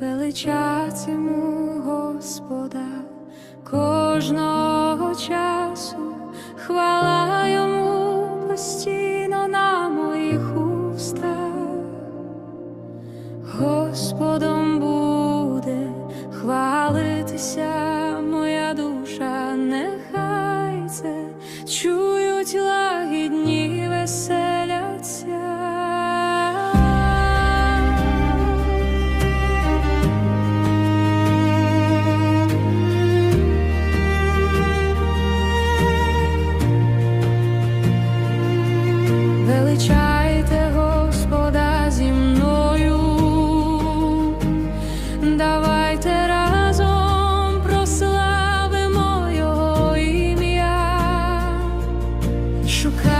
Величатиму, Господа кожного часу, хвала йому постійно на моїх устах, Господом буде хвалитися моя душа, нехай це чують. величайте Господа зі мною, давайте разом прославимо Його ім'я. Шукайте